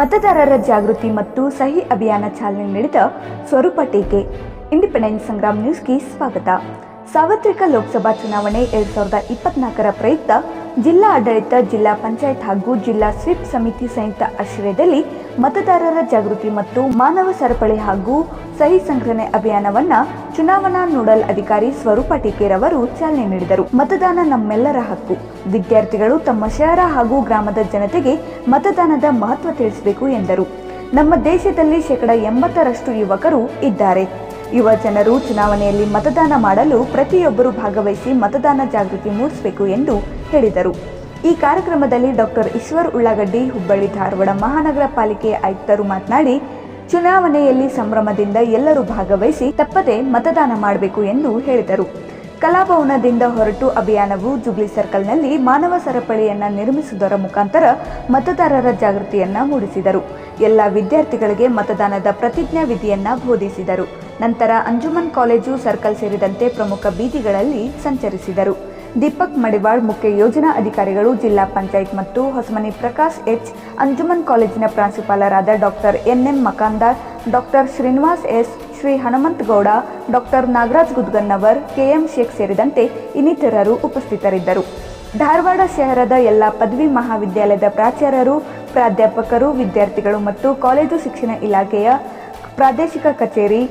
ಮತದಾರರ ಜಾಗೃತಿ ಮತ್ತು ಸಹಿ ಅಭಿಯಾನ ಚಾಲನೆ ನೀಡಿದ ಸ್ವರೂಪ ಟೀಕೆ, ಇಂಡಿಪೆಂಡೆನ್ಸ್ ಸಂಗ್ರಾಮ್ ನ್ಯೂಸ್ಗೆ ಸ್ವಾಗತ. ಸಾರ್ವತ್ರಿಕ ಲೋಕಸಭಾ ಚುನಾವಣೆ ಎರಡ್ ಸಾವಿರದ ಇಪ್ಪತ್ನಾಲ್ಕರ ಪ್ರಯುಕ್ತ ಜಿಲ್ಲಾ ಆಡಳಿತ, ಜಿಲ್ಲಾ ಪಂಚಾಯತ್ ಹಾಗೂ ಜಿಲ್ಲಾ ಸ್ವೀಪ್ ಸಮಿತಿ ಸಂಯುಕ್ತ ಆಶ್ರಯದಲ್ಲಿ ಮತದಾರರ ಜಾಗೃತಿ ಮತ್ತು ಮಾನವ ಸರಪಳಿ ಹಾಗೂ ಸಹಿ ಸಂಗ್ರಹಣೆ ಅಭಿಯಾನವನ್ನ ಚುನಾವಣಾ ನೋಡಲ್ ಅಧಿಕಾರಿ ಸ್ವರೂಪ ಅವರು ಚಾಲನೆ ನೀಡಿದರು. ಮತದಾನ ನಮ್ಮೆಲ್ಲರ ಹಕ್ಕು. ವಿದ್ಯಾರ್ಥಿಗಳು ತಮ್ಮ ಶಹರ ಹಾಗೂ ಗ್ರಾಮದ ಜನತೆಗೆ ಮತದಾನದ ಮಹತ್ವ ತಿಳಿಸಬೇಕು ಎಂದರು. ನಮ್ಮ ದೇಶದಲ್ಲಿ ಶೇಕಡ ಎಂಬತ್ತರಷ್ಟು ಯುವಕರು ಇದ್ದಾರೆ. ಯುವ ಜನರು ಚುನಾವಣೆಯಲ್ಲಿ ಮತದಾನ ಮಾಡಲು ಪ್ರತಿಯೊಬ್ಬರು ಭಾಗವಹಿಸಿ ಮತದಾನ ಜಾಗೃತಿ ಮೂಡಿಸಬೇಕು ಎಂದು ಹೇಳಿದರು. ಈ ಕಾರ್ಯಕ್ರಮದಲ್ಲಿ ಡಾಕ್ಟರ್ ಈಶ್ವರ್ ಉಳ್ಳಾಗಡ್ಡಿ, ಹುಬ್ಬಳ್ಳಿ ಧಾರವಾಡ ಮಹಾನಗರ ಪಾಲಿಕೆ ಆಯುಕ್ತರು ಮಾತನಾಡಿ, ಚುನಾವಣೆಯಲ್ಲಿ ಸಂಭ್ರಮದಿಂದ ಎಲ್ಲರೂ ಭಾಗವಹಿಸಿ ತಪ್ಪದೆ ಮತದಾನ ಮಾಡಬೇಕು ಎಂದು ಹೇಳಿದರು. ಕಲಾಭವನದಿಂದ ಹೊರಟು ಅಭಿಯಾನವು ಜುಬ್ಲಿ ಸರ್ಕಲ್ನಲ್ಲಿ ಮಾನವ ಸರಪಳಿಯನ್ನು ನಿರ್ಮಿಸುವುದರ ಮುಖಾಂತರ ಮತದಾರರ ಜಾಗೃತಿಯನ್ನು ಮೂಡಿಸಿದರು. ಎಲ್ಲ ವಿದ್ಯಾರ್ಥಿಗಳಿಗೆ ಮತದಾನದ ಪ್ರತಿಜ್ಞಾ ವಿಧಿಯನ್ನ ಬೋಧಿಸಿದರು. ನಂತರ ಅಂಜುಮನ್ ಕಾಲೇಜು ಸರ್ಕಲ್ ಸೇರಿದಂತೆ ಪ್ರಮುಖ ಬೀದಿಗಳಲ್ಲಿ ಸಂಚರಿಸಿದರು. ದೀಪಕ್ ಮಡಿವಾಳ್ ಮುಖ್ಯ ಯೋಜನಾ ಅಧಿಕಾರಿಗಳು ಜಿಲ್ಲಾ ಪಂಚಾಯತ್ ಮತ್ತು ಹೊಸಮನಿ ಪ್ರಕಾಶ್ ಎಚ್, ಅಂಜುಮನ್ ಕಾಲೇಜಿನ ಪ್ರಾಂಶುಪಾಲರಾದ doctor NM Makandar doctor Srinivas S, Shri Hanumanthagouda doctor Nagaraj Gudgannavar, KM Sheikh ಸೇರಿದಂತೆ ಇನ್ನಿತರರು ಉಪಸ್ಥಿತರಿದ್ದರು. ಧಾರವಾಡ ಶಹರದ ಎಲ್ಲ ಪದವಿ ಮಹಾವಿದ್ಯಾಲಯದ ಪ್ರಾಚಾರ್ಯರು, ಪ್ರಾಧ್ಯಾಪಕರು, ವಿದ್ಯಾರ್ಥಿಗಳು ಮತ್ತು ಕಾಲೇಜು ಶಿಕ್ಷಣ ಇಲಾಖೆಯ ಪ್ರಾದೇಶಿಕ ಕಚೇರಿ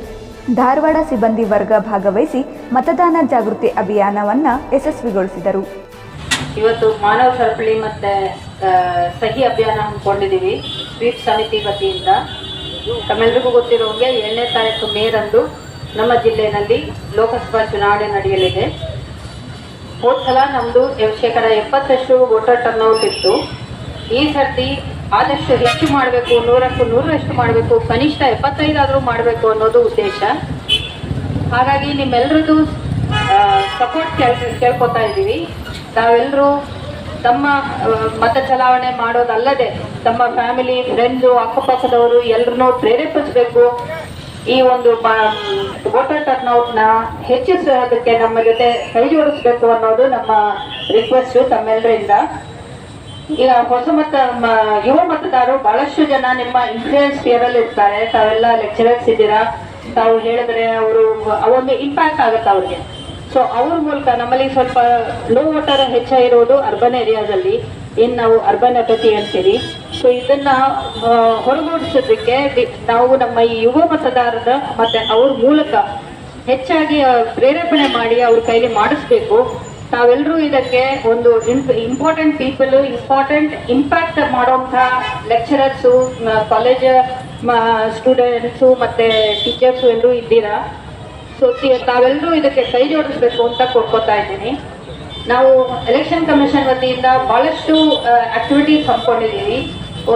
ಧಾರವಾಡ ಸಿಬ್ಬಂದಿ ವರ್ಗ ಭಾಗವಹಿಸಿ ಮತದಾನ ಜಾಗೃತಿ ಅಭಿಯಾನವನ್ನು ಯಶಸ್ವಿಗೊಳಿಸಿದರು. ಇವತ್ತು ಮಾನವ ಸರಪಳಿ ಮತ್ತೆ ಸಹಿ ಅಭಿಯಾನ ಹಮ್ಮಿಕೊಂಡಿದ್ದೀವಿ, ಸ್ವೀಪ್ ಸಮಿತಿ ವತಿಯಿಂದ. ತಮ್ಮೆಲ್ಲರಿಗೂ ಗೊತ್ತಿರೋಂಗೆ ಏಳನೇ ತಾರೀಕು ಮೇರಂದು ನಮ್ಮ ಜಿಲ್ಲೆಯಲ್ಲಿ ಲೋಕಸಭಾ ಚುನಾವಣೆ ನಡೆಯಲಿದೆ. ಹೋದ ಸಲ ನಮ್ಮದು ಶೇಕಡ ಎಪ್ಪತ್ತಷ್ಟು ವೋಟರ್ ಟರ್ನ್ಔಟ್ ಇತ್ತು. ಈ ಸರ್ತಿ ಆದಷ್ಟು ಹೆಚ್ಚು ಮಾಡಬೇಕು, ನೂರಕ್ಕೂ ನೂರರಷ್ಟು ಮಾಡಬೇಕು, ಕನಿಷ್ಠ ಎಪ್ಪತ್ತೈದಾದರೂ ಮಾಡಬೇಕು ಅನ್ನೋದು ಉದ್ದೇಶ. ಹಾಗಾಗಿ ನಿಮ್ಮೆಲ್ಲರದ್ದು ಸಪೋರ್ಟ್ ಕೇಳ್, ಕೇಳ್ಕೊತಾ ಇದ್ದೀವಿ. ತಾವೆಲ್ಲರೂ ತಮ್ಮ ಮತ ಚಲಾವಣೆ ಮಾಡೋದಲ್ಲದೆ ತಮ್ಮ ಫ್ಯಾಮಿಲಿ ಫ್ರೆಂಡ್ಸು ಅಕ್ಕಪಕ್ಕದವರು ಎಲ್ಲರನ್ನೂ ಪ್ರೇರೇಪಿಸಬೇಕು. ಈ ಒಂದು ವೋಟರ್ ಟರ್ನ್ಔಟ್ನ ಹೆಚ್ಚಿಸೋದಕ್ಕೆ ನಮ್ಮ ಜೊತೆ ಕೈ ಜೋಡಿಸ್ಬೇಕು ಅನ್ನೋದು ನಮ್ಮ ರಿಕ್ವೆಸ್ಟು ತಮ್ಮೆಲ್ಲರಿಂದ ಈಗ ಹೊಸ ಮತ ಯುವ ಮತದಾರರು ಬಹಳಷ್ಟು ಜನ ನಿಮ್ಮ ಇನ್ಫ್ಲೂಯೆನ್ಸ್ ಅಲ್ಲಿ ಇರ್ತಾರೆ. ತಾವೆಲ್ಲ ಲೆಕ್ಚರರ್ಸ್ ಇದ್ದೀರಾ? ತಾವು ಹೇಳಿದ್ರೆ ಅವರು ಅವೊಂದು ಇಂಪ್ಯಾಕ್ಟ್ ಆಗುತ್ತೆ ಅವ್ರಿಗೆ. ಸೊ ಅವ್ರ ಮೂಲಕ ನಮ್ಮಲ್ಲಿ ಸ್ವಲ್ಪ ಲೋ ವಾಟರ್ ಹೆಚ್ಚಾಗಿರೋದು ಅರ್ಬನ್ ಏರಿಯಾದಲ್ಲಿ ಏನು ನಾವು ಅರ್ಬನ್ ಅಪತಿ ಅಂತೀರಿ. ಸೊ ಇದನ್ನ ಹೊರಗೂಡಿಸೋದಕ್ಕೆ ನಾವು ನಮ್ಮ ಈ ಯುವ ಮತದಾರರ ಮತ್ತೆ ಅವ್ರ ಮೂಲಕ ಹೆಚ್ಚಾಗಿ ಪ್ರೇರೇಪಣೆ ಮಾಡಿ ಅವ್ರ ಕೈಲಿ ಮಾಡಿಸ್ಬೇಕು. ತಾವೆಲ್ಲರೂ ಇದಕ್ಕೆ ಒಂದು ಇಂಪಾರ್ಟೆಂಟ್ ಪೀಪಲ್ ಇಂಪಾರ್ಟೆಂಟ್ ಇಂಪ್ಯಾಕ್ಟ್ ಮಾಡುವಂಥ ಲೆಕ್ಚರರ್ಸು ಕಾಲೇಜ್ ಸ್ಟೂಡೆಂಟ್ಸು ಮತ್ತೆ ಟೀಚರ್ಸು ಎಲ್ಲರೂ ಇದ್ದೀರಾ? ಸೊ ತಾವೆಲ್ಲರೂ ಇದಕ್ಕೆ ಕೈ ಜೋಡಿಸ್ಬೇಕು ಅಂತ ಕೊಡ್ಕೊತಾ ಇದ್ದೀನಿ. ನಾವು ಎಲೆಕ್ಷನ್ ಕಮಿಷನ್ ವತಿಯಿಂದ ಬಹಳಷ್ಟು ಆಕ್ಟಿವಿಟೀಸ್ ಹಮ್ಮಿಕೊಂಡಿದ್ದೀವಿ.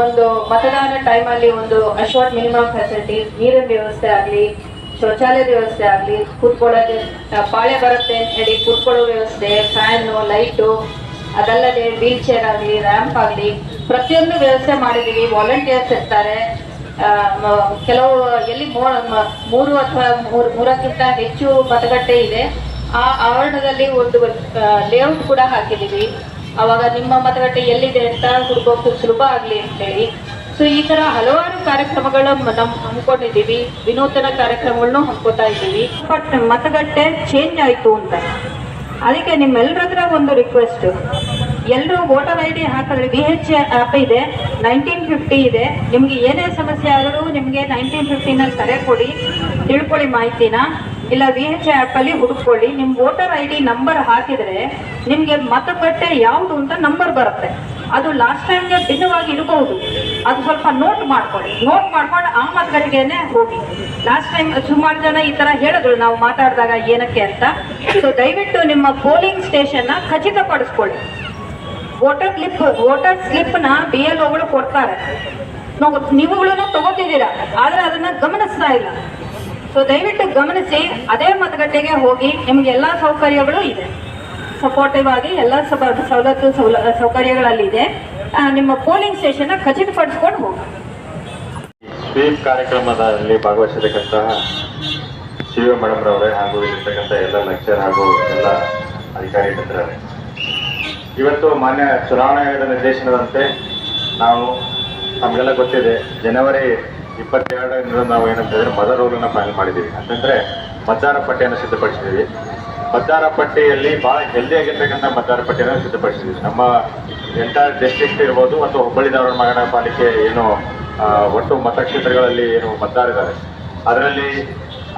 ಒಂದು ಮತದಾನ ಟೈಮಲ್ಲಿ ಒಂದು ಅಶ್ವಾರ್ಟ್ ಮಿನಿಮಮ್ ಫೆಸಿಲಿಟೀಸ್ ನೀರಿನ ವ್ಯವಸ್ಥೆ ಆಗಲಿ ಶೌಚಾಲಯದ ವ್ಯವಸ್ಥೆ ಆಗಲಿ ಕೂತ್ಕೊಳ್ಳೋದು ಪಾಳೆ ಬರುತ್ತೆ ಅಂತ ಹೇಳಿ ಕೂತ್ಕೊಳ್ಳೋ ವ್ಯವಸ್ಥೆ, ಫ್ಯಾನು, ಲೈಟು, ಅದಲ್ಲದೆ ವೀಲ್ ಚೇರ್ ಆಗಲಿ, ರ್ಯಾಂಪ್ ಆಗಲಿ, ಪ್ರತಿಯೊಂದು ವ್ಯವಸ್ಥೆ ಮಾಡಿದ್ದೀವಿ. ವಾಲಂಟಿಯರ್ಸ್ ಇರ್ತಾರೆ. ಕೆಲವು, ಎಲ್ಲಿ ಮೂರು ಅಥವಾ ಮೂರು, ಮೂರಕ್ಕಿಂತ ಹೆಚ್ಚು ಮತಗಟ್ಟೆ ಇದೆ. ಆ ಆವರಣದಲ್ಲಿ ಒಂದು ಲೇಔಟ್ ಕೂಡ ಹಾಕಿದ್ದೀವಿ. ಅವಾಗ ನಿಮ್ಮ ಮತಗಟ್ಟೆ ಎಲ್ಲಿದೆ ಅಂತ ಹುಡುಕೋಕೆ ಸುಲಭ ಆಗಲಿ ಅಂತೇಳಿ ಸೊ ಈ ತರ ಹಲವಾರು ಕಾರ್ಯಕ್ರಮಗಳ ನಮ್ಮ ಹಮ್ಮಿಕೊಂಡಿದ್ದೀವಿ ವಿನೂತನ ಕಾರ್ಯಕ್ರಮಗಳನ್ನು ಹಮ್ಮಿಕೊತಾ ಇದ್ದೀವಿ. ಬಟ್ ಮತಗಟ್ಟೆ ಚೇಂಜ್ ಆಯಿತು ಅಂತ. ಅದಕ್ಕೆ ನಿಮ್ಮೆಲ್ಲರ ಹತ್ರ ಒಂದು ರಿಕ್ವೆಸ್ಟ್ ಎಲ್ಲರೂ ವೋಟರ್ ಐ ಡಿ ಹಾಕಿದ್ರೆ ವಿ ಎಚ್ ಆ್ಯಪ್ ಇದೆ ನೈನ್ಟೀನ್ ಫಿಫ್ಟಿ ಇದೆ. ನಿಮಗೆ ಏನೇ ಸಮಸ್ಯೆ ಆದರೂ ನಿಮಗೆ ನೈನ್ಟೀನ್ ಫಿಫ್ಟಿನಲ್ಲಿ ಕರೆ ಕೊಡಿ, ತಿಳ್ಕೊಳ್ಳಿ ಮಾಹಿತಿನ. ಇಲ್ಲ ವಿ ಎಚ್ ಆ್ಯಪಲ್ಲಿ ಹುಡುಕೊಳ್ಳಿ ನಿಮ್ಮ ವೋಟರ್ ಐ ಡಿ ನಂಬರ್ ಹಾಕಿದರೆ ನಿಮಗೆ ಮತಗಟ್ಟೆ ಯಾವುದು ಅಂತ ನಂಬರ್ ಬರುತ್ತೆ. ಅದು ಲಾಸ್ಟ್ ಟೈಮ್ಗೆ ಭಿನ್ನವಾಗಿ ಇರಬಹುದು. ಅದು ಸ್ವಲ್ಪ ನೋಟ್ ಮಾಡ್ಕೊಳ್ಳಿ. ನೋಟ್ ಮಾಡ್ಕೊಂಡು ಆ ಮತಗಟ್ಟಿಗೆನೆ ಹೋಗಿ. ಲಾಸ್ಟ್ ಟೈಮ್ ಸುಮಾರು ಜನ ಈ ತರ ಹೇಳಿದ್ರು, ನಾವು ಮಾತಾಡಿದಾಗ ಏನಕ್ಕೆ ಅಂತ. ಸೊ ದಯವಿಟ್ಟು ನಿಮ್ಮ ಪೋಲಿಂಗ್ ಸ್ಟೇಷನ್ನ ಖಚಿತಪಡಿಸ್ಕೊಳ್ಳಿ. ವೋಟರ್ ಸ್ಲಿಪ್ ವೋಟರ್ ಸ್ಲಿಪ್ನ ಬಿ ಎಲ್ ಒಗಳು ಕೊಡ್ತಾರೆ. ನಾವು, ನೀವುಗಳನ್ನು ತಗೋತಿದ್ದೀರಾ? ಆದ್ರೆ ಅದನ್ನ ಗಮನಿಸ್ತಾ ಇಲ್ಲ. ಸೊ ದಯವಿಟ್ಟು ಗಮನಿಸಿ, ಅದೇ ಮತಗಟ್ಟೆಗೆ ಹೋಗಿ ನಿಮ್ಗೆ ಎಲ್ಲಾ ಸೌಕರ್ಯಗಳು ಇದೆ. ಸಪೋರ್ಟಿವ್ ಆಗಿ ಎಲ್ಲ ಸೌಲತ್ತು ಸೌಲ ಸೌಕರ್ಯಗಳಲ್ಲಿದೆ. ನಿಮ್ಮ ಪೋಲಿಂಗ್ ಸ್ಟೇಷನ್ ಖಚಿತಪಡಿಸ್ಕೊಂಡು ಹೋಗಿ. ಸ್ವೀಪ್ ಕಾರ್ಯಕ್ರಮದಲ್ಲಿ ಭಾಗವಹಿಸಿರ್ತಕ್ಕಂತಹ ಶಿವ ಮೇಡಮ್ ರವರೇ ಹಾಗೂ ಇಲ್ಲಿರ್ತಕ್ಕಂಥ ಎಲ್ಲ ಲೆಕ್ಚರ್ ಹಾಗೂ ಎಲ್ಲ ಅಧಿಕಾರಿ ಇವತ್ತು ಮಾನ್ಯ ಚುನಾವಣಾ ಆಯೋಗದ ನಿರ್ದೇಶನದಂತೆ ನಾವು ನಮಗೆಲ್ಲ ಗೊತ್ತಿದೆ, ಜನವರಿ ಇಪ್ಪತ್ತೆರಡರಿಂದ ನಾವು ಏನಂತ ಹೇಳಿದ್ರೆ ಮದರ್ ರೂಲನ್ನು ಫೈನಲ್ ಮಾಡಿದ್ದೀವಿ. ಅಂತಂದರೆ ಮತದಾರ ಪಟ್ಟಿಯನ್ನು ಸಿದ್ಧಪಡಿಸಿದ್ದೀವಿ. ಮತದಾರ ಪಟ್ಟಿಯಲ್ಲಿ ಬಹಳ ಹೆಲ್ದಿ ಆಗಿರ್ತಕ್ಕಂಥ ಮತದಾರ ಪಟ್ಟಿಯನ್ನು ಸಿದ್ಧಪಡಿಸಿದ್ದೀವಿ ನಮ್ಮ ಎಂಟೈರ್ ಡಿಸ್ಟ್ರಿಕ್ಟ್ ಇರ್ಬೋದು ಮತ್ತು ಹುಬ್ಬಳ್ಳಿ ಧಾರವಾಡ ಮಹಾನಗರ ಪಾಲಿಕೆ ಏನು ಒಟ್ಟು ಮತಕ್ಷೇತ್ರಗಳಲ್ಲಿ ಏನು ಮತದಾರಿದ್ದಾರೆ ಅದರಲ್ಲಿ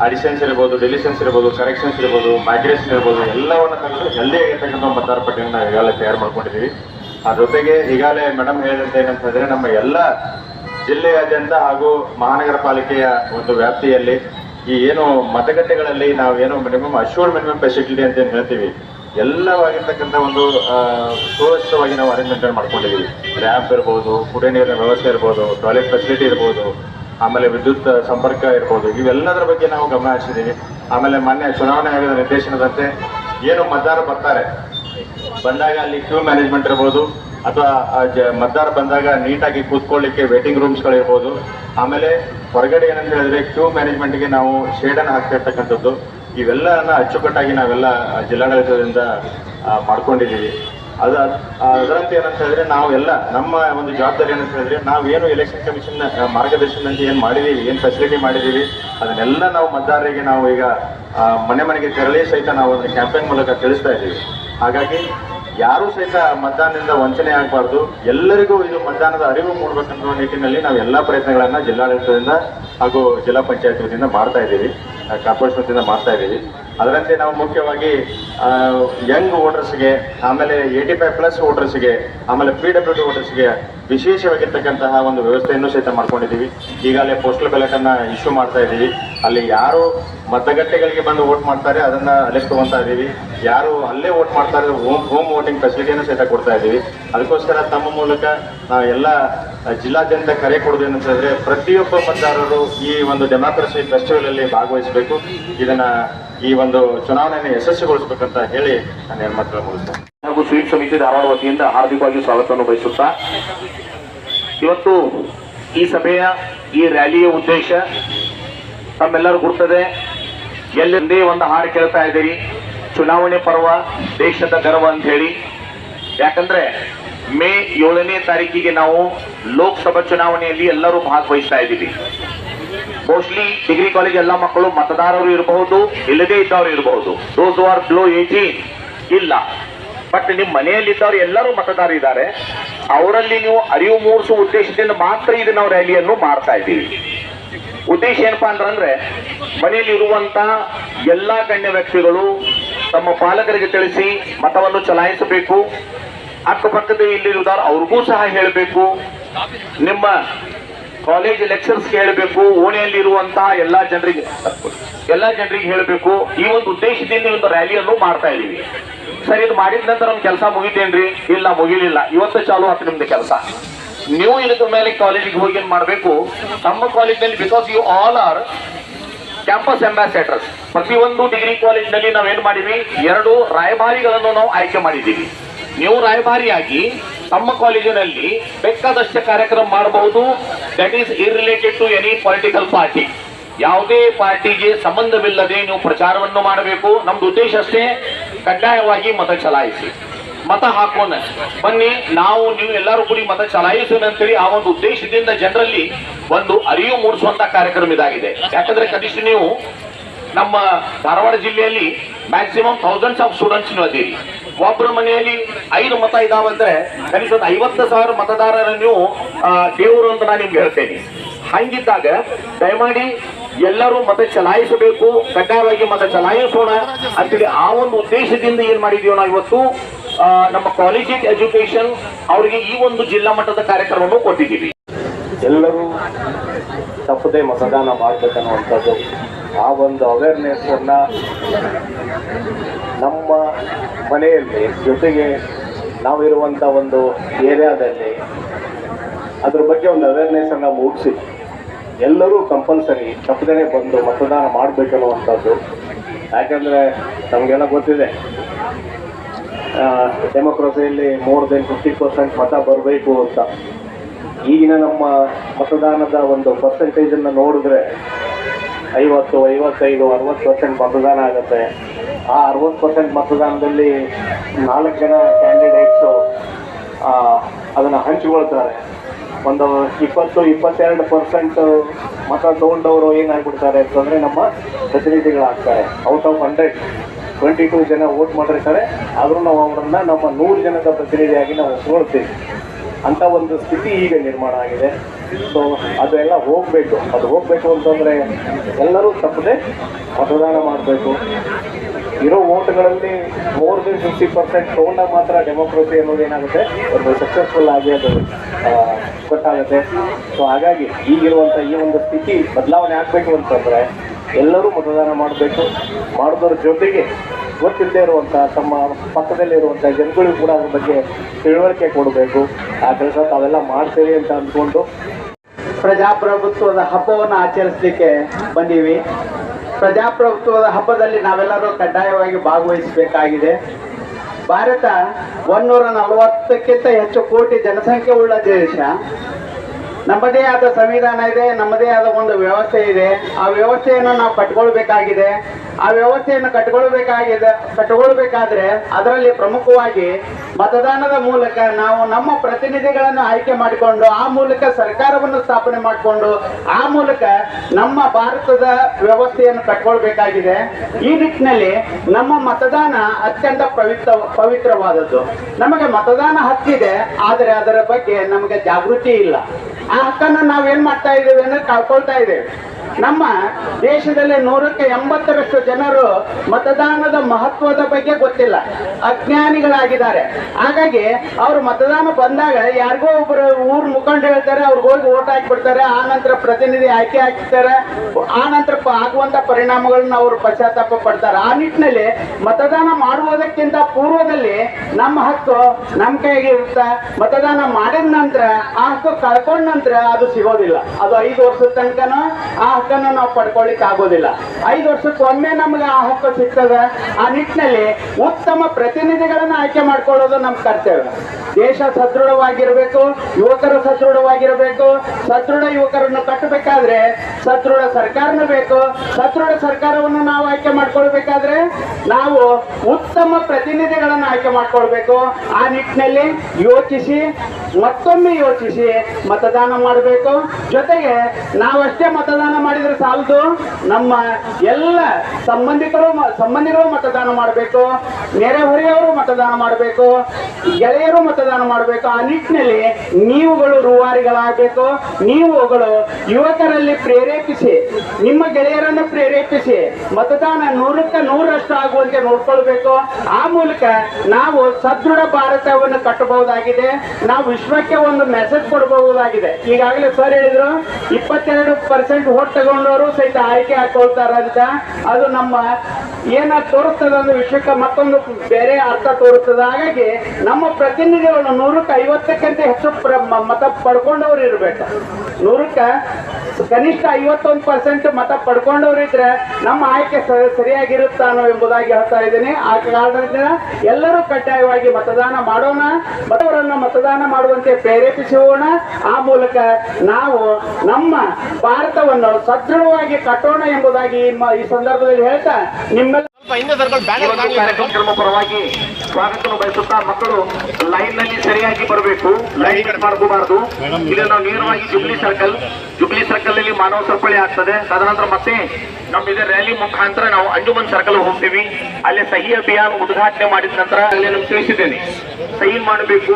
ಅಡಿಷನ್ಸ್ ಇರ್ಬೋದು ಡಿಲಿಷನ್ಸ್ ಇರ್ಬೋದು ಕರೆಕ್ಷನ್ಸ್ ಇರ್ಬೋದು ಮೈಗ್ರೇಷನ್ ಇರ್ಬೋದು, ಎಲ್ಲವನ್ನು ತೆಗೆದು ಹೆಲ್ದಿ ಆಗಿರ್ತಕ್ಕಂಥ ಮತದಾರ ಪಟ್ಟಿಯನ್ನು ಈಗಾಗಲೇ ತಯಾರು ಮಾಡ್ಕೊಂಡಿದ್ದೀವಿ. ಆ ಜೊತೆಗೆ ಈಗಾಗಲೇ ಮೇಡಮ್ ಹೇಳಿದಂತೆ ಏನಂತ ಹೇಳಿದ್ರೆ ನಮ್ಮ ಎಲ್ಲ ಜಿಲ್ಲೆಯಾದ್ಯಂತ ಹಾಗೂ ಮಹಾನಗರ ಪಾಲಿಕೆಯ ಒಂದು ವ್ಯಾಪ್ತಿಯಲ್ಲಿ ಈ ಏನು ಮತಗಟ್ಟೆಗಳಲ್ಲಿ ನಾವು ಏನು ಮಿನಿಮಮ್ ಅಶ್ಯೂರ್ಡ್ ಮಿನಿಮಮ್ ಫೆಸಿಲಿಟಿ ಅಂತ ಏನು ಹೇಳ್ತೀವಿ, ಎಲ್ಲವಾಗಿರ್ತಕ್ಕಂಥ ಒಂದು ಸುವ್ಯವಸ್ಥವಾಗಿ ನಾವು ಅರೇಂಜ್ಮೆಂಟ್ ಮಾಡ್ಕೊಂಡಿದ್ದೀವಿ ರ್ಯಾಂಪ್ ಇರ್ಬೋದು, ಕುಡಿಯ ನೀರಿನ ವ್ಯವಸ್ಥೆ ಇರ್ಬೋದು ಟಾಯ್ಲೆಟ್ ಫೆಸಿಲಿಟಿ ಇರ್ಬೋದು, ಆಮೇಲೆ ವಿದ್ಯುತ್ ಸಂಪರ್ಕ ಇರ್ಬೋದು, ಇವೆಲ್ಲದರ ಬಗ್ಗೆ ನಾವು ಗಮನ ಹರಿಸಿದ್ದೀವಿ ಆಮೇಲೆ ಮೊನ್ನೆ ಚುನಾವಣೆ ಆಯೋಗದ ನಿರ್ದೇಶನದಂತೆ, ಏನು ಮತದಾರರು ಬರ್ತಾರೆ, ಬಂದಾಗ ಅಲ್ಲಿ ಕ್ಯೂ ಮ್ಯಾನೇಜ್ಮೆಂಟ್ ಇರ್ಬೋದು ಅಥವಾ ಮತದಾರ ಬಂದಾಗ ನೀಟಾಗಿ ಕೂತ್ಕೊಳ್ಳಿಕ್ಕೆ ವೇಟಿಂಗ್ ರೂಮ್ಸ್ಗಳಿರ್ಬೋದು ಆಮೇಲೆ ಹೊರಗಡೆ ಏನಂತ ಹೇಳಿದ್ರೆ ಕ್ಯೂ ಮ್ಯಾನೇಜ್ಮೆಂಟ್ಗೆ ನಾವು ಶೇಡನ್ನು ಹಾಕ್ತಾ ಇರ್ತಕ್ಕಂಥದ್ದು. ಇವೆಲ್ಲನ ಅಚ್ಚುಕಟ್ಟಾಗಿ ನಾವೆಲ್ಲ ಜಿಲ್ಲಾಡಳಿತದಿಂದ ಮಾಡ್ಕೊಂಡಿದ್ದೀವಿ. ಅದು ಅದರಂತೆ ಏನಂತ ಹೇಳಿದ್ರೆ ನಾವು ಎಲ್ಲ, ನಮ್ಮ ಒಂದು ಜವಾಬ್ದಾರಿ ಏನಂತ ಹೇಳಿದ್ರೆ ನಾವು ಏನು ಎಲೆಕ್ಷನ್ ಕಮಿಷನ್ ಮಾರ್ಗದರ್ಶನದಲ್ಲಿ ಏನು ಮಾಡಿದೀವಿ ಏನು ಫೆಸಿಲಿಟಿ ಮಾಡಿದೀವಿ ಅದನ್ನೆಲ್ಲ ನಾವು ಮತದಾರರಿಗೆ ನಾವು ಈಗ ಮನೆ ಮನೆಗೆ ತೆರಳಿ ಸಹಿತ ನಾವು ಒಂದು ಕ್ಯಾಂಪೇನ್ ಮೂಲಕ ತಿಳಿಸ್ತಾ ಇದ್ದೀವಿ. ಹಾಗಾಗಿ ಯಾರೂ ಸಹಿತ ಮತದಾನದಿಂದ ವಂಚನೆ ಆಗಬಾರ್ದು. ಎಲ್ಲರಿಗೂ ಇದು ಮತದಾನದ ಅರಿವು ಮೂಡಬೇಕನ್ನೋ ನಿಟ್ಟಿನಲ್ಲಿ ನಾವು ಎಲ್ಲ ಪ್ರಯತ್ನಗಳನ್ನ ಜಿಲ್ಲಾಡಳಿತದಿಂದ ಹಾಗೂ ಜಿಲ್ಲಾ ಪಂಚಾಯತ್ ವತಿಯಿಂದ ಮಾಡ್ತಾ ಇದ್ದೀವಿ. ಕಾರ್ಪೊರೇಷನ್ ವತಿಯಿಂದ ಮಾಡ್ತಾ ಇದ್ದೀವಿ. ಅದರಂತೆ ನಾವು ಮುಖ್ಯವಾಗಿ ಯಂಗ್ ವೋಟರ್ಸ್ಗೆ ಆಮೇಲೆ ಏಯ್ಟಿ ಫೈವ್ ಪ್ಲಸ್ ವೋಟರ್ಸ್ಗೆ ಆಮೇಲೆ ಪಿ ಡಬ್ಲ್ಯೂ ಡಿ ವೋಟರ್ಸ್ಗೆ ವಿಶೇಷವಾಗಿರ್ತಕ್ಕಂತಹ ಒಂದು ವ್ಯವಸ್ಥೆಯನ್ನು ಸಹಿತ ಮಾಡ್ಕೊಂಡಿದ್ದೀವಿ. ಈಗಾಗಲೇ ಪೋಸ್ಟಲ್ ಬ್ಯಾಲೆಟ್ ಅನ್ನ ಇಶ್ಯೂ ಮಾಡ್ತಾ ಇದ್ದೀವಿ. ಅಲ್ಲಿ ಯಾರು ಮತಗಟ್ಟೆಗಳಿಗೆ ಬಂದು ವೋಟ್ ಮಾಡ್ತಾರೆ, ಅದನ್ನ ತಗೊಂತಾ ಇದ್ದೀವಿ. ಯಾರು ಅಲ್ಲೇ ವೋಟ್ ಮಾಡ್ತಾರೆ ಹೋಮ್ ಹೋಮ್ ವೋಟಿಂಗ್ ಫೆಸಿಲಿಟಿಯನ್ನು ಸಹಿತ ಕೊಡ್ತಾ ಇದ್ದೀವಿ. ಅದಕ್ಕೋಸ್ಕರ ತಮ್ಮ ಮೂಲಕ ನಾವು ಎಲ್ಲ ಜಿಲ್ಲಾದ್ಯಂತ ಕರೆ ಕೊಡೋದು ಏನಂತ ಹೇಳಿದ್ರೆ, ಪ್ರತಿಯೊಬ್ಬ ಮತದಾರರು ಈ ಒಂದು ಡೆಮಾಕ್ರಸಿ ಫೆಸ್ಟಿವಲ್ ಅಲ್ಲಿ ಭಾಗವಹಿಸಬೇಕು. ಇದನ್ನ ಈ ಒಂದು ಚುನಾವಣೆಯನ್ನು ಯಶಸ್ವಿಗೊಳಿಸಬೇಕಂತ ಹೇಳಿ ನಾನು ಮಾತ್ರ ಮುಗಿಸ್ತೇನೆ. ಹಾಗೂ ಸ್ವೀಟ್ ಸಮಿತಿ ಧಾರವಾಡ ವತಿಯಿಂದ ಹಾರ್ದಿಕವಾಗಿ ಸ್ವಾಗತವನ್ನು ಬಯಸುತ್ತಾ. ಇವತ್ತು ಈ ಸಭೆಯ ಈ ರ್ಯಾಲಿಯ ಉದ್ದೇಶ ತಮ್ಮೆಲ್ಲರೂ ಗುರ್ತದೆ. ಎಲ್ಲೆಂದೇ ಒಂದು ಹಾಡು ಕೇಳ್ತಾ ಇದ್ದೀರಿ. ಚುನಾವಣೆ ಪರ್ವ ದೇಶದ ಗರ್ವ ಅಂತ ಹೇಳಿ. ಯಾಕಂದ್ರೆ ಮೇ ಏಳನೇ ತಾರೀಕಿಗೆ ನಾವು ಲೋಕಸಭಾ ಚುನಾವಣೆಯಲ್ಲಿ ಎಲ್ಲರೂ ಭಾಗವಹಿಸ್ತಾ ಇದ್ದೀವಿ. ಮೋಸ್ಟ್ಲಿ ಡಿಗ್ರಿ ಕಾಲೇಜ್ ಎಲ್ಲ ಮಕ್ಕಳು ಮತದಾರರು ಇರಬಹುದು, ಇಲ್ಲದೇ ಇದ್ದವರು ಇರಬಹುದು. ದೋಸ್ ಆರ್ ಬ್ಲೋ ಏಜಿ ಇಲ್ಲ. ಬಟ್ ನಿಮ್ಮ ಮನೆಯಲ್ಲಿದ್ದವರು ಎಲ್ಲರೂ ಮತದಾರ ಇದ್ದಾರೆ. ಅವರಲ್ಲಿ ನೀವು ಅರಿವು ಮೂಡಿಸುವ ಉದ್ದೇಶದಿಂದ ಮಾತ್ರ ಇದು ನಾವು ರ್ಯಾಲಿಯನ್ನು ಮಾಡ್ತಾ ಇದ್ದೀವಿ. ಉದ್ದೇಶ ಏನಪ್ಪಾ ಅಂತಂದ್ರೆ ಮನೆಯಲ್ಲಿ ಇರುವಂತ ಎಲ್ಲಾ ಗಣ್ಯ ವ್ಯಕ್ತಿಗಳು ತಮ್ಮ ಪಾಲಕರಿಗೆ ತಿಳಿಸಿ ಮತವನ್ನು ಚಲಾಯಿಸಬೇಕು. ಅಕ್ಕಪಕ್ಕದ ಇಲ್ಲಿರುವುದಾರ ಅವ್ರಿಗೂ ಸಹ ಹೇಳಬೇಕು. ನಿಮ್ಮ ಕಾಲೇಜ್ ಲೆಕ್ಚರ್ಸ್ ಹೇಳಬೇಕು ಓಣೆಯಲ್ಲಿ ಇರುವಂತಹ ಎಲ್ಲಾ ಜನರಿಗೆ ಎಲ್ಲಾ ಜನರಿಗೆ ಹೇಳಬೇಕು. ಈ ಒಂದು ಉದ್ದೇಶದಿಂದ ಒಂದು ರ್ಯಾಲಿಯನ್ನು ಮಾಡ್ತಾ ಇದೀವಿ ಸರ್, ಇದು ಮಾಡಿದ ನಂತರ ನಮ್ಮ ಕೆಲಸ ಮುಗಿತೇನ್ರಿ? ಇಲ್ಲ, ಮುಗಿಲಿಲ್ಲ. ಇವತ್ತು ಚಾಲು ಆಯ್ತು ನಿಮ್ದು ಕೆಲಸ. ನೀವು ಇಳಿದ ಮೇಲೆ ಕಾಲೇಜಿಗೆ ಹೋಗಿ ಏನ್ ಮಾಡಬೇಕು? ನಮ್ಮ ಕಾಲೇಜಿನಲ್ಲಿ because you all are campus ambassadors ಪ್ರತಿಯೊಂದು ಡಿಗ್ರಿ ಕಾಲೇಜಿನಲ್ಲಿ ನಾವೇನ್ ಮಾಡಿದ್ವಿ? ಎರಡು ರಾಯಭಾರಿಗಳನ್ನು ನಾವು ಆಯ್ಕೆ ಮಾಡಿದ್ದೀವಿ. ನೀವು ರಾಯಭಾರಿಯಾಗಿ ತಮ್ಮ ಕಾಲೇಜಿನಲ್ಲಿ ಬೇಕಾದಷ್ಟು ಕಾರ್ಯಕ್ರಮ ಮಾಡಬಹುದು. That is irrelated to any political party ಯಾವುದೇ ಪಾರ್ಟಿಗೆ ಸಂಬಂಧವಿಲ್ಲದೆ ನೀವು ಪ್ರಚಾರವನ್ನು ಮಾಡಬೇಕು. ನಮ್ದು ಉದ್ದೇಶ ಅಷ್ಟೇ, ಕಡ್ಡಾಯವಾಗಿ ಮತ ಚಲಾಯಿಸಿ. ಮತ ಹಾಕೋಣ. ಬನ್ನಿ, ನಾವು, ನೀವು ಎಲ್ಲರೂ ಕೂಡಿ ಮತ ಚಲಾಯಿಸೋಣ ಅಂತೇಳಿ ಆ ಒಂದು ಉದ್ದೇಶದಿಂದ ಜನರಲ್ಲಿ ಒಂದು ಅರಿವು ಮೂಡಿಸುವಂತ ಕಾರ್ಯಕ್ರಮ ಇದಾಗಿದೆ. ಯಾಕಂದ್ರೆ ಕನಿಷ್ಠ ನೀವು ನಮ್ಮ ಧಾರವಾಡ ಜಿಲ್ಲೆಯಲ್ಲಿ ಮ್ಯಾಕ್ಸಿಮಮ್ ಥೌಸಂಡ್ಸ್ ಆಫ್ ಸ್ಟೂಡೆಂಟ್ಸ್ ನೀವು ಒಬ್ಬರ ಮನೆಯಲ್ಲಿ ಐದು ಮತ ಇದಾವಂದ್ರೆ ಕನಿಷ್ಠ ಒಂದು ಐವತ್ತು ಸಾವಿರ ಮತದಾರರ ನೀವು ದೇವರು ಅಂತ ನಾನು ನಿಮ್ಗೆ ಹೇಳ್ತೇನೆ. ಹಂಗಿದ್ದಾಗ ದಯಮಾಡಿ ಎಲ್ಲರೂ ಮತ ಚಲಾಯಿಸಬೇಕು, ಕಡ್ಡಾಯವಾಗಿ ಮತ ಚಲಾಯಿಸೋಣ ಅಂತೇಳಿ ಆ ಒಂದು ಉದ್ದೇಶದಿಂದ ಏನ್ ಮಾಡಿದೀವಿ ನಾವು ಇವತ್ತು ನಮ್ಮ ಕಾಲೇಜಿಗೆ ಎಜುಕೇಶನ್ ಅವರಿಗೆ ಈ ಒಂದು ಜಿಲ್ಲಾ ಮಟ್ಟದ ಕಾರ್ಯಕ್ರಮವನ್ನು ಕೊಟ್ಟಿದ್ದೀವಿ. ಎಲ್ಲರೂ ತಪ್ಪದೆ ಮತದಾನ ಮಾಡ್ಬೇಕನ್ನುವಂಥದ್ದು ಆ ಒಂದು ಅವೇರ್ನೆಸ್ ಅನ್ನ ನಮ್ಮ ಮನೆಯಲ್ಲಿ ಜೊತೆಗೆ ನಾವಿರುವಂಥ ಒಂದು ಏರಿಯಾದಲ್ಲಿ ಅದ್ರ ಬಗ್ಗೆ ಒಂದು ಅವೇರ್ನೆಸ್ ಅನ್ನ ಮೂಡಿಸಿ. ಎಲ್ಲರೂ ಕಂಪಲ್ಸರಿ ತಪ್ಪದೇ ಬಂದು ಮತದಾನ ಮಾಡಬೇಕನ್ನುವಂಥದ್ದು. ಯಾಕಂದ್ರೆ ನಮಗೆಲ್ಲ ಗೊತ್ತಿದೆ. ಡೆಮೋಕ್ರಸಿಯಲ್ಲಿ ಮೋರ್ ದೆನ್ ಫಿಫ್ಟಿ ಪರ್ಸೆಂಟ್ ಮತ ಬರಬೇಕು ಅಂತ. ಈಗಿನ ನಮ್ಮ ಮತದಾನದ ಒಂದು ಪರ್ಸೆಂಟೇಜನ್ನು ನೋಡಿದ್ರೆ ಐವತ್ತು, ಐವತ್ತೈದು, ಅರವತ್ತು ಪರ್ಸೆಂಟ್ ಮತದಾನ ಆಗುತ್ತೆ. ಆ ಅರವತ್ತು ಪರ್ಸೆಂಟ್ ಮತದಾನದಲ್ಲಿ ನಾಲ್ಕು ಜನ ಕ್ಯಾಂಡಿಡೇಟ್ಸು ಅದನ್ನು ಹಂಚಿಕೊಳ್ತಾರೆ. ಒಂದು ಇಪ್ಪತ್ತು, ಇಪ್ಪತ್ತೆರಡು ಪರ್ಸೆಂಟ್ ಮತ ತಗೊಂಡವರು ಏನಾಗ್ಬಿಡ್ತಾರೆ ಅಂತಂದರೆ ನಮ್ಮ ಪ್ರತಿನಿಧಿಗಳಾಗ್ತಾರೆ. Out of hundred twenty two ಜನ ವೋಟ್ ಮಾಡಿರ್ತಾರೆ. ಆದರೂ ನಾವು ಅವರನ್ನು ನಮ್ಮ ನೂರು ಜನದ ಪ್ರತಿನಿಧಿಯಾಗಿ ನಾವು ಒಪ್ಕೊಳ್ತೀವಿ ಅಂತ ಒಂದು ಸ್ಥಿತಿ ಈಗ ನಿರ್ಮಾಣ ಆಗಿದೆ. ಸೊ ಅದೆಲ್ಲ ಹೋಗಬೇಕು. ಅದು ಹೋಗಬೇಕು ಅಂತಂದರೆ ಎಲ್ಲರೂ ತಪ್ಪದೆ ಮತದಾನ ಮಾಡಬೇಕು. ಇರೋ ವೋಟ್ಗಳಲ್ಲಿ ಮೋರ್ ದೆನ್ ಫಿಫ್ಟಿ ಪರ್ಸೆಂಟ್ ತೊಗೊಂಡಾಗ ಮಾತ್ರ ಡೆಮೋಕ್ರಸಿ ಅನ್ನೋದು ಏನಾಗುತ್ತೆ? ಒಂದು ಸಕ್ಸಸ್ಫುಲ್ ಆಗಿ ಅದು ಗೊತ್ತಾಗುತ್ತೆ ಸೊ ಹಾಗಾಗಿ ಈಗಿರುವಂತ ಈ ಒಂದು ಸ್ಥಿತಿ ಬದಲಾವಣೆ ಆಗಬೇಕು ಅಂತಂದರೆ ಎಲ್ಲರೂ ಮತದಾನ ಮಾಡಬೇಕು. ಮಾಡೋದ್ರ ಜೊತೆಗೆ ಗೊತ್ತಿಲ್ಲದೆ ಇರುವಂಥ ತಮ್ಮ ಪಕ್ಕದಲ್ಲಿರುವಂಥ ಜನಗಳಿಗೂ ಕೂಡ ಅದ್ರ ಬಗ್ಗೆ ತಿಳುವಳಿಕೆ ಕೊಡಬೇಕು. ಆ ಕೆಲಸ ತಾವೆಲ್ಲ ಮಾಡ್ತೀವಿ ಅಂತ ಅಂದ್ಕೊಂಡು. ಪ್ರಜಾಪ್ರಭುತ್ವದ ಹಬ್ಬವನ್ನು ಆಚರಿಸಲಿಕ್ಕೆ ಬಂದೀವಿ. ಪ್ರಜಾಪ್ರಭುತ್ವದ ಹಬ್ಬದಲ್ಲಿ ನಾವೆಲ್ಲರೂ ಕಡ್ಡಾಯವಾಗಿ ಭಾಗವಹಿಸಬೇಕಾಗಿದೆ. ಭಾರತ ಒನ್ನೂರ ನಲವತ್ತಕ್ಕಿಂತ ಹೆಚ್ಚು ಕೋಟಿ ಜನಸಂಖ್ಯೆ ಉಳ್ಳ ದೇಶ. ನಮ್ಮದೇ ಆದ ಸಂವಿಧಾನ ಇದೆ, ನಮ್ಮದೇ ಆದ ಒಂದು ವ್ಯವಸ್ಥೆ ಇದೆ. ಆ ವ್ಯವಸ್ಥೆಯನ್ನು ನಾವು ಕಟ್ಕೊಳ್ಬೇಕಾಗಿದೆ. ಆ ವ್ಯವಸ್ಥೆಯನ್ನು ಕಟ್ಕೊಳ್ಬೇಕಾಗಿದೆ, ಕಟ್ಕೊಳ್ಬೇಕಾದ್ರೆ ಅದರಲ್ಲಿ ಪ್ರಮುಖವಾಗಿ ಮತದಾನದ ಮೂಲಕ ನಾವು ನಮ್ಮ ಪ್ರತಿನಿಧಿಗಳನ್ನು ಆಯ್ಕೆ ಮಾಡಿಕೊಂಡು, ಆ ಮೂಲಕ ಸರ್ಕಾರವನ್ನು ಸ್ಥಾಪನೆ ಮಾಡಿಕೊಂಡು, ಆ ಮೂಲಕ ನಮ್ಮ ಭಾರತದ ವ್ಯವಸ್ಥೆಯನ್ನು ಕಟ್ಕೊಳ್ಬೇಕಾಗಿದೆ. ಈ ನಿಟ್ಟಿನಲ್ಲಿ ನಮ್ಮ ಮತದಾನ ಅತ್ಯಂತ ಪವಿತ್ರ, ಪವಿತ್ರವಾದದ್ದು. ನಮಗೆ ಮತದಾನ ಹಕ್ಕಿದೆ, ಆದರೆ ಅದರ ಬಗ್ಗೆ ನಮಗೆ ಜಾಗೃತಿ ಇಲ್ಲ. ಆ ಹಕ್ಕನ್ನು ನಾವೇನ್ ಮಾಡ್ತಾ ಇದ್ದೇವೆ ಅಂದ್ರೆ ಕಳ್ಕೊಳ್ತಾ ಇದ್ದೇವೆ. ನಮ್ಮ ದೇಶದಲ್ಲಿ ನೂರಕ್ಕೆ ಎಂಬತ್ತರಷ್ಟು ಜನರು ಮತದಾನದ ಮಹತ್ವದ ಬಗ್ಗೆ ಗೊತ್ತಿಲ್ಲ. ಅಜ್ಞಾನಿಗಳಾಗಿದ್ದಾರೆ. ಹಾಗಾಗಿ ಅವರು ಮತದಾನ ಬಂದಾಗ ಯಾರಿಗೋ ಒಬ್ಬರು ಊರ್ ಮುಖಂಡ ಹೇಳ್ತಾರೆ, ಅವ್ರಿಗೆ ಹೋಗಿ ಓಟ್ ಹಾಕಿಬಿಡ್ತಾರೆ, ಆ ನಂತರ ಪ್ರತಿನಿಧಿ ಆಯ್ಕೆ ಹಾಕ್ತಾರೆ. ಆ ನಂತರ ಆಗುವಂತ ಪರಿಣಾಮಗಳನ್ನ ಅವರು ಪಶ್ಚಾತ್ತಾಪ ಪಡ್ತಾರೆ. ಆ ನಿಟ್ಟಿನಲ್ಲಿ ಮತದಾನ ಮಾಡುವುದಕ್ಕಿಂತ ಪೂರ್ವದಲ್ಲಿ ನಮ್ಮ ಹಕ್ಕು ನಮ್ಮ ಕೈಗೆ ಇರುತ್ತೆ. ಮತದಾನ ಮಾಡಿದ ನಂತರ, ಆ ಹಕ್ಕು ಕಳ್ಕೊಂಡ ನಂತರ ಅದು ಸಿಗೋದಿಲ್ಲ. ಅದು ಐದು ವರ್ಷದ ತನಕನೂ, ಆ ಹಕ್ಕನ್ನು ನಾವು ಪಡ್ಕೊಳ್ಳಿಕ್ ಆಗೋದಿಲ್ಲ ಐದು ವರ್ಷಕ್ಕೊಮ್ಮೆ ನಮ್ಗೆ ಆ ಹಕ್ಕು ಸಿಗ್ತದೆ. ಆ ನಿಟ್ಟಿನಲ್ಲಿ ಉತ್ತಮ ಪ್ರತಿನಿಧಿಗಳನ್ನ ಆಯ್ಕೆ ಮಾಡ್ಕೊಳ್ಳೋದು ನಮ್ಮ ಕರ್ತವ್ಯ. ದೇಶ ಸದೃಢವಾಗಿರ್ಬೇಕು, ಯುವಕರು ಸದೃಢವಾಗಿರ್ಬೇಕು, ಸದೃಢ ಯುವಕರನ್ನು ಕಟ್ಟಬೇಕಾದ್ರೆ ಸದೃಢ ಸರ್ಕಾರನೂ ಬೇಕು. ಸದೃಢ ಸರ್ಕಾರವನ್ನು ನಾವು ಆಯ್ಕೆ ಮಾಡ್ಕೊಳ್ಬೇಕಾದ್ರೆ ನಾವು ಉತ್ತಮ ಪ್ರತಿನಿಧಿಗಳನ್ನು ಆಯ್ಕೆ ಮಾಡ್ಕೊಳ್ಬೇಕು. ಆ ನಿಟ್ಟಿನಲ್ಲಿ ಯೋಚಿಸಿ, ಮತ್ತೊಮ್ಮೆ ಯೋಚಿಸಿ ಮತದಾನ ಮಾಡಬೇಕು. ಜೊತೆಗೆ ನಾವಷ್ಟೇ ಮತದಾನ ಮಾಡಿದ್ರೆ ಸಾಲದು? ನಮ್ಮ ಎಲ್ಲ ಸಂಬಂಧಿಕರು ಸಂಬಂಧಿಗಳು ಮತದಾನ ಮಾಡಬೇಕು ನೆರೆಹೊರೆಯವರು ಮತದಾನ ಮಾಡಬೇಕು, ಗೆಳೆಯರು ಮತದಾನ ಮಾಡಬೇಕು. ಆ ನಿಟ್ಟಿನಲ್ಲಿ ನೀವುಗಳು ರೂವಾರಿಗಳಾಗಬೇಕು. ನೀವುಗಳು ಯುವಕರಲ್ಲಿ ಪ್ರೇರೇಪಿಸಿ, ನಿಮ್ಮ ಗೆಳೆಯರನ್ನು ಪ್ರೇರೇಪಿಸಿ ಮತದಾನ ನೂರಕ್ಕೆ ನೂರಷ್ಟು ಆಗುವಂತೆ ನೋಡ್ಕೊಳ್ಬೇಕು. ಆ ಮೂಲಕ ನಾವು ಸದೃಢ ಭಾರತವನ್ನು ಕಟ್ಟಬಹುದಾಗಿದೆ. ನಾವು ವಿಶ್ವಕ್ಕೆ ಒಂದು ಮೆಸೇಜ್ ಕೊಡಬಹುದಾಗಿದೆ. ಈಗಾಗಲೇ ಸರ್ ಹೇಳಿದ್ರು, ಇಪ್ಪತ್ತೆರಡು ಪರ್ಸೆಂಟ್ ವೋಟ್ ತಗೊಂಡವರು ಸಹಿತ ಆಯ್ಕೆ ಹಾಕೊಳ್ತಾರಂತ ಅದು ನಮ್ಮ ಏನ ತೋರಿಸ್ತದೆ ಅಂದ್ರೆ ವಿಶ್ವಕ್ಕೆ ಮತ್ತೊಂದು ಬೇರೆ ಅರ್ಥ ತೋರಿಸ್ತದೆ. ಹಾಗಾಗಿ ನಮ್ಮ ಪ್ರತಿನಿಧಿಗಳು ನೂರಕ್ಕೆ ಐವತ್ತಕ್ಕಿಂತ ಹೆಚ್ಚು ಮತ ಪಡ್ಕೊಂಡವ್ರು ಇರ್ಬೇಕು. ನೂರಕ್ಕೆ ಕನಿಷ್ಠ ಐವತ್ತೊಂದು ಪರ್ಸೆಂಟ್ ಮತ ಪಡ್ಕೊಂಡವ್ರು ಇದ್ರೆ ನಮ್ಮ ಆಯ್ಕೆ ಸರಿಯಾಗಿರುತ್ತಾನೋ ಎಂಬುದಾಗಿ ಹೇಳ್ತಾ ಇದ್ದೀನಿ. ಆ ಕಾರಣದಿಂದ ಎಲ್ಲರೂ ಕಡ್ಡಾಯವಾಗಿ ಮತದಾನ ಮಾಡೋಣ. ಮತವರನ್ನು ಮತದಾನ ಮಾಡುವಂತೆ ಪ್ರೇರೇಪಿಸೋಣ ಆ ಮೂಲಕ ನಾವು ನಮ್ಮ ಭಾರತವನ್ನು ಸದೃಢವಾಗಿ ಕಟ್ಟೋಣ ಎಂಬುದಾಗಿ ಈ ಸಂದರ್ಭದಲ್ಲಿ ಹೇಳ್ತಾ ನಿಮ್ಮೆಲ್ಲ ಕಾರ್ಯಕ್ರಮ ಪರವಾಗಿ ಸ್ವಾಗತವನ್ನು ಬಯಸುತ್ತಾ ಮಕ್ಕಳು ಲೈನ್ನಲ್ಲಿ ಸರಿಯಾಗಿ ಬರಬೇಕು. ಲೈನ್ ಕಟ್ ಮಾಡ್ಕೋಬಾರ್ದು ಇಲ್ಲಿ ನಾವು ನೇರವಾಗಿ ಜುಬ್ಲಿ ಸರ್ಕಲ್. ಜುಬ್ಲಿ ಸರ್ಕಲ್ನಲ್ಲಿ ಮಾನವ ಸರಪಳಿ ಆಗ್ತದೆ. ತದನಂತರ ಮತ್ತೆ ನಮ್ಮ ಇದೇ ರ್ಯಾಲಿ ಮುಖಾಂತರ ನಾವು ಅಂಜುಮನ್ ಸರ್ಕಲ್ ಹೋಗ್ತೀವಿ. ಅಲ್ಲಿ ಸಹಿ ಅಭಿಯಾನ ಉದ್ಘಾಟನೆ ಮಾಡಿದ ನಂತರ ಅಲ್ಲಿ ನಮ್ಗೆ ತಿಳಿಸಿದ್ದೇನೆ. ಸಹಿ ಮಾಡಬೇಕು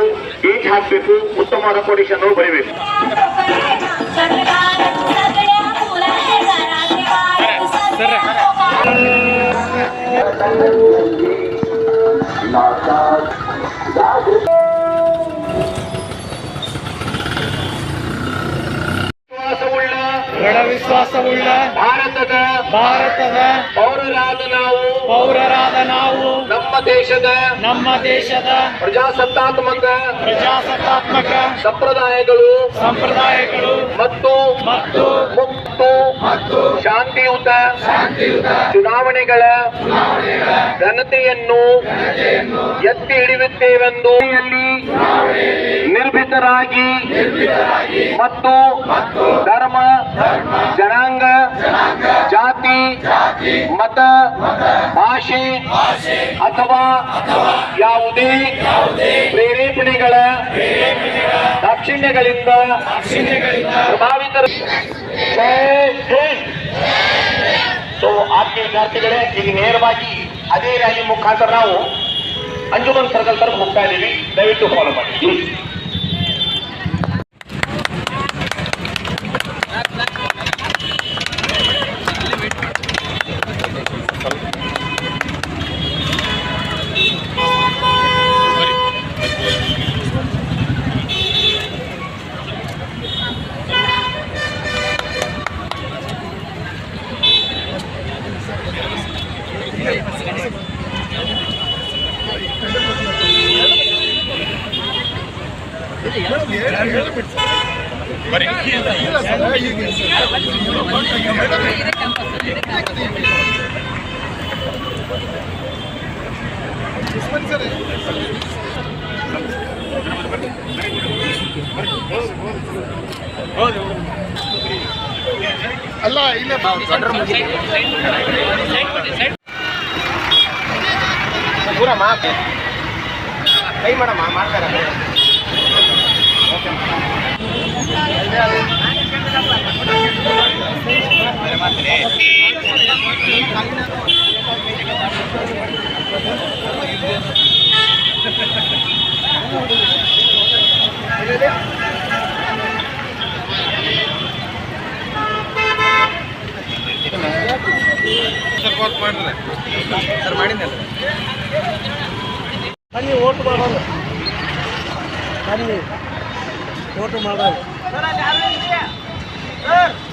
ಏಜ್ ಹಾಕಬೇಕು ಉತ್ತಮವಾದ ಕೊಡಿಷನ್ ಬರೀಬೇಕು. ವಿಶ್ವಾಸವುಳ್ಳ ಭಾರತದ ಭಾರತದ ಪೌರರಾದ ನಾವು ಪೌರರಾದ ನಾವು ನಮ್ಮ ದೇಶದ ನಮ್ಮ ದೇಶದ ಪ್ರಜಾಸತ್ತಾತ್ಮಕ ಪ್ರಜಾಸತ್ತಾತ್ಮಕ ಸಂಪ್ರದಾಯಗಳು ಸಂಪ್ರದಾಯಗಳು ಮತ್ತು ಮತ್ತು ಮುಕ್ತ ಶಾಂತಿಯುತ ಚುನಾವಣೆಗಳ ಘನತೆಯನ್ನು ಎತ್ತಿ ಹಿಡಿಯುತ್ತೇವೆಂದು ನಿರ್ಭೀತರಾಗಿ ಮತ್ತು ಧರ್ಮ ಜನಾಂಗ ಜಾತಿ ಜಾತಿ ಮತ ಭಾಷೆ ಅಥವಾ ಯಾವುದೇ ಪ್ರೇರೇಪಣೆಗಳ ದಾಕ್ಷಿಣ್ಯಗಳಿಂದ ಪ್ರಭಾವಿತರ. ಸೊ ಆತ್ಮೀಯ ವಿದ್ಯಾರ್ಥಿಗಳೇ ಈಗ ನೇರವಾಗಿ ಅದೇ ರ್ಯಾಲಿ ಮುಖಾಂತರ ನಾವು ಅಂಜುಮನ್ ಸರ್ಕಲ್ ತರ ಹೋಗ್ತಾ ಇದ್ದೀವಿ. ದಯವಿಟ್ಟು ಫಾಲೋ ಮಾಡಿ. ಪ್ಲೀಸ್ ಕೈ ಮಾಡಮ್ಮ ಮಾಡ್ತಾರೆ ಬನ್ನಿ ಓಟ್ ಮಾಡೋಣ ಬನ್ನಿ ಓಟ್ Roda 对